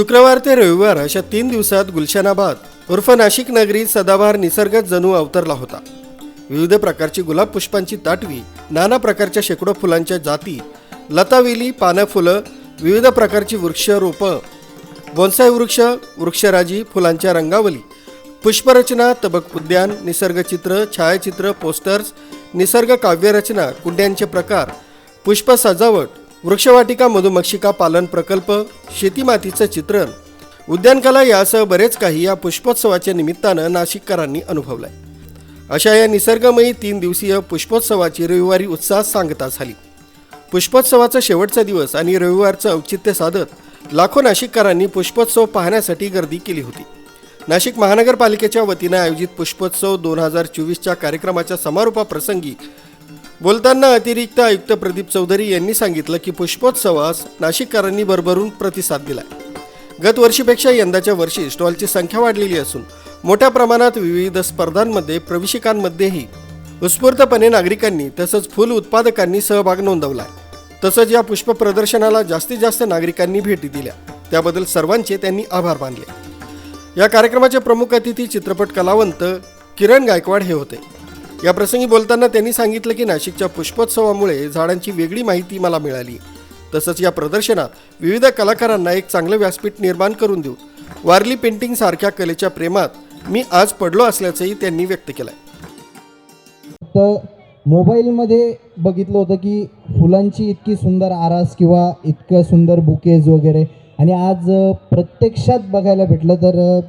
शुक्रवार ते रविवार अशा तीन दिवसात गुलशनाबाद उर्फ नाशिक नगरी सदाबहार निसर्गात जणू अवतरला होता. विविध प्रकारची गुलाब पुष्पांची ताटवी नाना प्रकारच्या शेकडो फुलांच्या जाती लतावेली पानं फुलं विविध प्रकारची वृक्ष रोपं बोन्साय वृक्ष वृक्षराजी फुलांच्या रंगावली पुष्परचना तबक उद्यान निसर्गचित्र छायाचित्र पोस्टर्स निसर्ग काव्यरचना कुंड्यांचे प्रकार पुष्प सजावट वृक्षवाटिका मधुमक्षिका पालन प्रकल्प शेतीमातीचं चित्रण. उद्यानकला यासह बरेच काही या पुष्पोत्सवाच्या निमित्तानं नाशिककरांनी अनुभवलंय. अशा या निसर्गमयी तीन दिवसीय पुष्पोत्सवाची रविवारी उत्साहात सांगता झाली. पुष्पोत्सवाचा शेवटचा दिवस आणि रविवारचं औचित्य साधत लाखो नाशिककरांनी पुष्पोत्सव पाहण्यासाठी गर्दी केली होती. नाशिक महानगरपालिकेच्या वतीनं आयोजित पुष्पोत्सव दोन हजार चोवीसच्या कार्यक्रमाच्या समारोपाप्रसंगी बोलताना अतिरिक्त आयुक्त प्रदीप चौधरी यांनी सांगितलं की पुष्पोत्सवास नाशिककरांनी भरभरून प्रतिसाद दिलाय. गत वर्षीपेक्षा यंदाच्या वर्षी स्टॉलची संख्या वाढलेली असून मोठ्या प्रमाणात विविध स्पर्धांमध्ये प्रवेशिकांमध्येही उत्स्फूर्तपणे नागरिकांनी तसंच फुल उत्पादकांनी सहभाग नोंदवला तसंच या पुष्प प्रदर्शनाला जास्तीत जास्त नागरिकांनी भेटी दिल्या. त्याबद्दल सर्वांचे त्यांनी आभार मानले. या कार्यक्रमाचे प्रमुख अतिथी चित्रपट कलावंत किरण गायकवाड हे होते. या प्रसंगी बोलताना त्यांनी सांगितलं की नाशिकच्या पुष्पोत्सवामुळे झाडांची वेगळी माहिती मला मिळाली. तसंच या प्रदर्शनात विविध कलाकारांना एक चांगलं व्यासपीठ निर्माण करून देऊ वारली पेंटिंग सारख्या कलेच्या प्रेमात मी आज पडलो असल्याचंही त्यांनी व्यक्त केलंय. तर मोबाईलमध्ये बघितलं होतं की फुलांची इतकी सुंदर आरास किंवा इतकं सुंदर बुकेज वगैरे. आणि आज प्रत्यक्षात बघायला भेटलं तर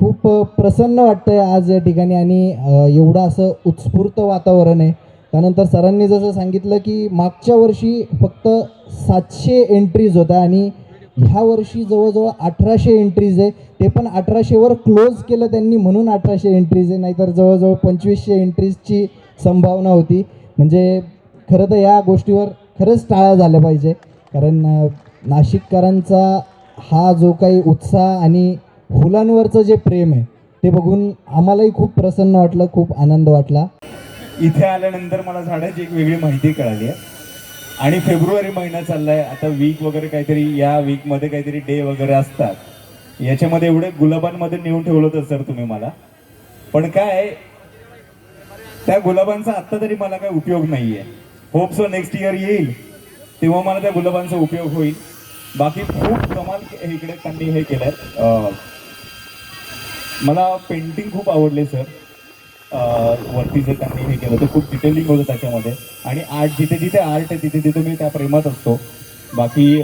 खूप प्रसन्न वाटतं आहे आज या ठिकाणी आणि एवढं असं उत्स्फूर्त वातावरण आहे. त्यानंतर सरांनी जसं सांगितलं की मागच्या वर्षी फक्त सातशे एंट्रीज होत्या आणि ह्या वर्षी जवळजवळ अठराशे एंट्रीज आहे. ते पण अठराशेवर क्लोज केलं त्यांनी म्हणून अठराशे एंट्रीज आहे. नाहीतर जवळजवळ पंचवीसशे एंट्रीजची संभावना होती. म्हणजे खरं तर या गोष्टीवर खरंच टाळा झालं पाहिजे. कारण नाशिककरांचा हा जो काही उत्साह आणि फुलांवरचं जे प्रेम आहे ते बघून आम्हालाही खूप प्रसन्न वाटलं खूप आनंद वाटला. इथे आल्यानंतर मला झाडाची एक वेगळी माहिती कळाली आहे. आणि फेब्रुवारी महिना चालला आहे आता वीक वगैरे काहीतरी या वीकमध्ये काहीतरी डे वगैरे असतात. याच्यामध्ये एवढे गुलाबांमध्ये नेऊन ठेवलं होतं सर तुम्ही मला. पण काय त्या गुलाबांचा आत्ता तरी मला काय उपयोग नाही आहे होप सो नेक्स्ट इयर येईल तेव्हा मला त्या गुलाबांचा उपयोग होईल. बाकी खूप कमाल इकडे त्यांनी हे केलं आहे मला पेंटिंग खूप आवडले सर वरती जे त्यांनी हे केलं ते खूप डिटेलिंग होतं त्याच्यामध्ये. आणि आर्ट जिथे जिथे आर्ट आहे तिथे तिथे मी त्या प्रेमात असतो. बाकी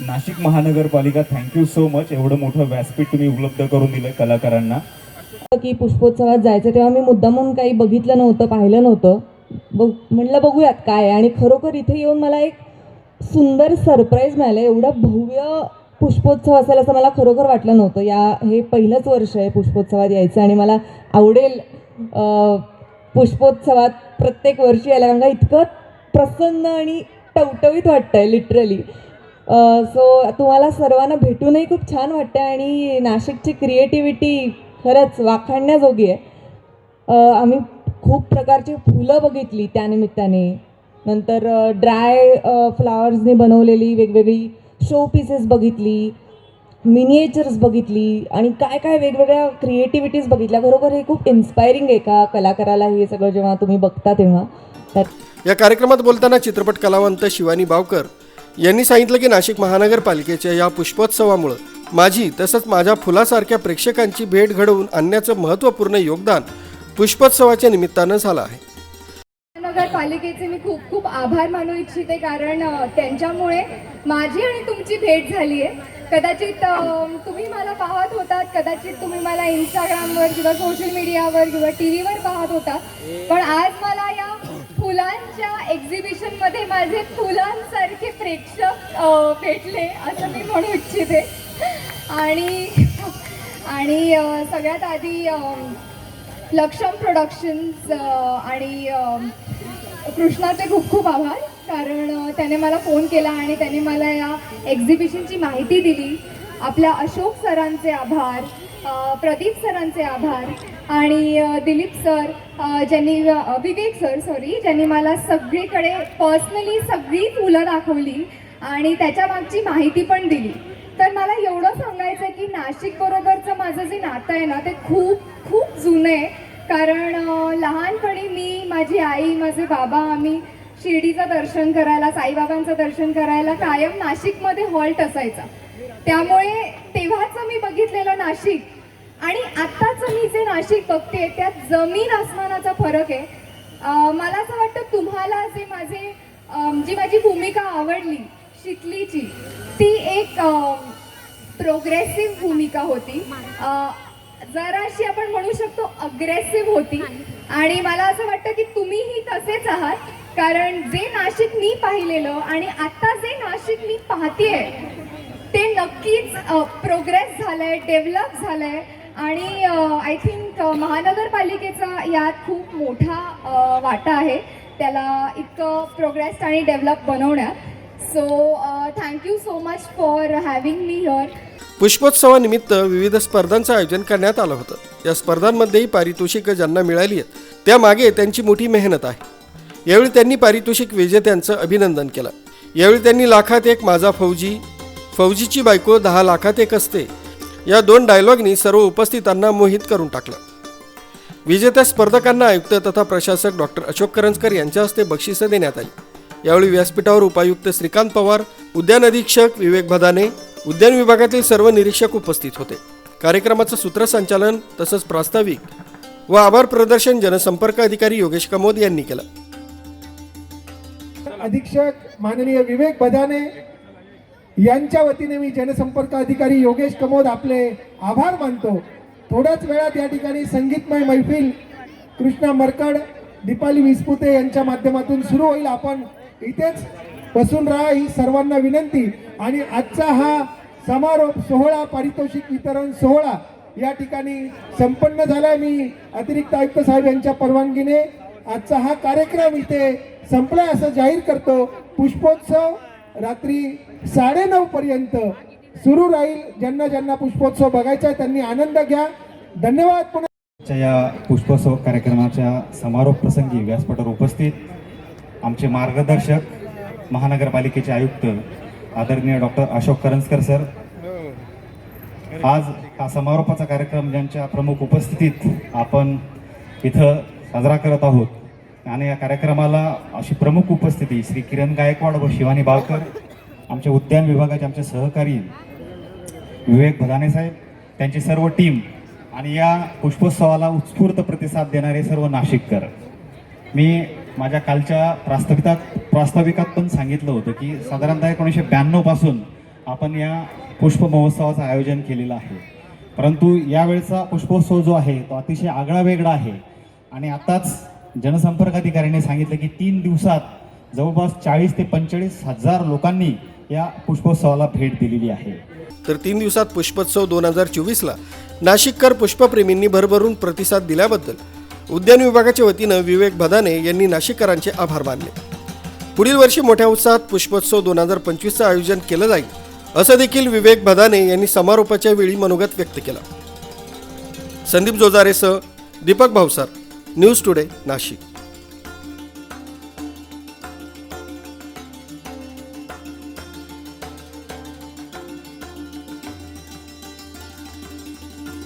नाशिक महानगरपालिका थँक्यू सो मच एवढं मोठं व्यासपीठ तुम्ही उपलब्ध करून दिलं कलाकारांना. की पुष्पोत्सवात जायचं तेव्हा मी मुद्दामून काही बघितलं नव्हतं पाहिलं नव्हतं. बघ म्हणलं बघूयात काय आहे. आणि खरोखर इथे येऊन मला एक सुंदर सरप्राईज मिळालं एवढा भव्य पुष्पोत्सव असेल असं मला खरोखर वाटलं नव्हतं. या हे पहिलंच वर्ष आहे पुष्पोत्सवात यायचं आणि मला आवडेल पुष्पोत्सवात प्रत्येक वर्षी यायला कारण का इतकं प्रसन्न आणि टवटवीत वाटतं आहे लिटरली सो तुम्हाला सर्वांना भेटूनही खूप छान वाटतं आहे आणि नाशिकची क्रिएटिव्हिटी खरंच वाखाणण्याजोगी आहे. आम्ही खूप प्रकारची फुलं बघितली त्यानिमित्ताने नंतर ड्राय फ्लावर्सनी बनवलेली वेगवेगळी शो पीसेस बघितली मिनिएचर्स बघितली आणि काय काय वेगवेगळ्या क्रिएटिव्हिटीज बघितल्या. खरोखर हे खूप इन्स्पायरिंग आहे का कलाकाराला हे सगळं जेव्हा तुम्ही बघता तेव्हा. तर या कार्यक्रमात बोलताना चित्रपट कलावंत शिवानी बावकर यांनी सांगितलं की नाशिक महानगरपालिकेच्या या पुष्पोत्सवामुळं माझी तसंच माझ्या फुलासारख्या प्रेक्षकांची भेट घडवून आणण्याचं महत्त्वपूर्ण योगदान पुष्पोत्सवाच्या निमित्तानं झालं आहे. नगरपालिकेचे मी खूप खूप आभार मानू इच्छिते कारण त्यांच्यामुळे माझी आणि तुमची भेट झाली आहे. कदाचित तुम्ही मला पाहत होतात कदाचित तुम्ही मला इंस्टाग्रामवर किंवा सोशल मीडियावर किंवा टी व्हीवर पाहत होता पण आज मला या फुलांच्या एक्झिबिशनमध्ये माझे फुलांसारखे प्रेक्षक भेटले असं मी म्हणू इच्छिते. आणि आणि सगळ्यात आधी लक्षम प्रोडक्शन्स आणि कृष्णाचे खूप खूप आभार. कारण त्याने मला फोन केला आणि त्याने मला या एक्झिबिशनची माहिती दिली. आपल्या अशोक सरांचे आभार प्रदीप सरांचे आभार आणि दिलीप सर ज्यांनी विवेक सर सॉरी ज्यांनी मला सगळीकडे पर्सनली सगळी फुलं दाखवली आणि त्याच्या मागची माहिती पण दिली. तर मला एवढं सांगायचं नाशिक बरोबरचं माझं जे नातं आहे ना ते खूप खूप जुनं आहे. कारण लहानपणी मी माझी आई माझे बाबा आम्ही शिर्डीचं दर्शन करायला साईबाबांचं दर्शन करायला कायम नाशिकमध्ये हॉल्ट असायचा. त्यामुळे तेव्हाचं मी बघितलेलं नाशिक. आणि आत्ताचं मी जे नाशिक बघते त्यात जमीन आसमानाचा फरक आहे. मला असं वाटतं तुम्हाला जे माझे जी माझी भूमिका आवडली शिकलीची ती एक प्रोग्रेसिव्ह भूमिका होती. जराशी आपण म्हणू शकतो अग्रेसिव्ह होती. आणि मला असं वाटतं की तुम्हीही तसेच आहात. कारण जे नाशिक मी पाहिलेलं आणि आता जे नाशिक मी पाहतेय ते नक्कीच प्रोग्रेस झालंय डेव्हलप झालंय. आणि आय थिंक महानगरपालिकेचा यात खूप मोठा वाटा आहे. त्याला इतकं प्रोग्रेस आणि डेव्हलप बनवण्यात. So thank you so much for having me here पुष्पोत्सवानिमित्त विविध स्पर्धांचं आयोजन करण्यात आलं होतं. या स्पर्धांमध्येही पारितोषिकं ज्यांना मिळाली आहेत त्यामागे त्यांची मोठी मेहनत आहे. यावेळी त्यांनी पारितोषिक विजेत्यांचं अभिनंदन केलं. यावेळी त्यांनी लाखात एक माझा फौजी फौजीची बायको दहा लाखात एक असते या दोन डायलॉगनी सर्व उपस्थितांना मोहित करून टाकलं. विजेत्या स्पर्धकांना आयुक्त तथा प्रशासक डॉक्टर अशोक करंजकर यांच्या हस्ते बक्षिसं देण्यात आली. यावेळी व्यासपीठावर उपायुक्त श्रीकांत पवार उद्यान अधीक्षक विवेक भदाने उद्यान विभागातील सर्व निरीक्षक उपस्थित होते. कार्यक्रमाचं सूत्रसंचालन तसंच प्रास्ताविक व आभार प्रदर्शन जनसंपर्क अधिकारी योगेश कमोद यांनी केलं. अधीक्षक माननीय विवेक बदाने यांच्या वतीने मी जनसंपर्क अधिकारी योगेश कमोद आपले आभार मानतो. थोड्याच वेळात या ठिकाणी संगीतमय मैफिल कृष्णा मरकड दीपाली विस्पुते यांच्या माध्यमातून सुरू होईल. आपण इथेच बसून राहा ही सर्वांना विनंती. आणि आजचा हा समारोप सोहळा पारितोषिक वितरण सोहळा या ठिकाणी संपन्न झाला मी अतिरिक्त आयुक्त साहेब यांच्या परवानगीने आजचा हा कार्यक्रम इथे संपलाय असं जाहीर करतो. पुष्पोत्सव रात्री साडेनऊ पर्यंत सुरू राहील. ज्यांना ज्यांना पुष्पोत्सव बघायचा आहे त्यांनी आनंद घ्या. धन्यवाद पुन्हा. या पुष्पोत्सव कार्यक्रमाच्या समारोप प्रसंगी व्यासपीठावर उपस्थित आमचे मार्गदर्शक महानगरपालिकेचे आयुक्त आदरणीय डॉक्टर अशोक करंजकर सर. आज हा समारोपाचा कार्यक्रम ज्यांच्या प्रमुख उपस्थितीत आपण इथं साजरा करत आहोत. आणि या कार्यक्रमाला अशी प्रमुख उपस्थिती श्री किरण गायकवाड व शिवानी बावकर आमच्या उद्यान विभागाचे आमचे सहकारी विवेक भदाने साहेब त्यांची सर्व टीम आणि या पुष्पोत्सवाला उत्स्फूर्त प्रतिसाद देणारे सर्व नाशिककर. मी माझ्या कालच्या प्रास्ताविकात प्रास्ताविकात पण सांगितलं होतं की साधारणतः एकोणीसशे ब्याण्णवपासून आपण या पुष्प महोत्सवाचं आयोजन केलेलं आहे. परंतु यावेळचा पुष्पोत्सव जो आहे तो अतिशय आगळा वेगळा आहे. आणि आताच जनसंपर्क अधिकाऱ्यांनी सांगितलं की तीन दिवसात जवळपास चाळीस ते पंचेचाळीस हजार लोकांनी या पुष्पोत्सवाला भेट दिलेली आहे. तर तीन दिवसात पुष्पोत्सव दोन हजार चोवीसला नाशिककर पुष्पप्रेमींनी भरभरून प्रतिसाद दिल्याबद्दल उद्यान विभागाच्या वतीनं विवेक भदाने यांनी नाशिककरांचे आभार मानले. पुढील वर्षी मोठ्या उत्साहात पुष्पोत्सव दोन हजार पंचवीसचं आयोजन केलं जाईल असं देखील विवेक भदाने यांनी समारोपाच्या वेळी मनोगत व्यक्त केलं. संदीप जोजारेसह दीपक भावसार न्यूज टुडे नाशिक.